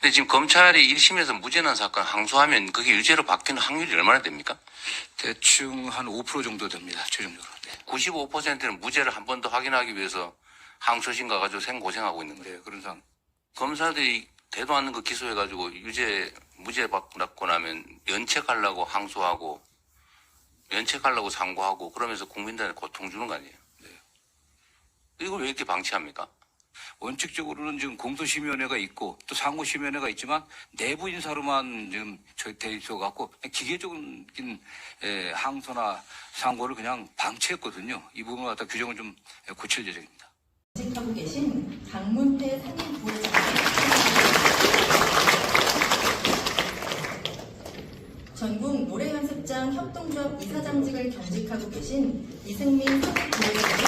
근데 지금 검찰이 1심에서 무죄 난 사건 항소하면 그게 유죄로 바뀌는 확률이 얼마나 됩니까? 대충 한 5% 정도 됩니다. 최종적으로. 네. 95%는 무죄를 한 번 더 확인하기 위해서 항소심 가가지고 생고생하고 있는 거예요. 네, 그런 상황. 검사들이 대도 않는 거 기소해가지고 유죄, 무죄 받고 나면 연책하려고 항소하고 연책하려고 상고하고 그러면서 국민들한테 고통 주는 거 아니에요? 이걸 왜 이렇게 방치합니까? 원칙적으로는 지금 공소심의위원회가 있고 또 상고심의위원회가 있지만 내부 인사로만 지금 저희 돼 있어갖고 기계적인 에, 항소나 상고를 그냥 방치했거든요. 이 부분을 갖다 규정을 좀 고칠 예정입니다. 직하고 계신 강문태 상임 부회장. 전국 노래연습장 협동조합 이사장직을 겸직하고 계신 이승민 상임 부회장.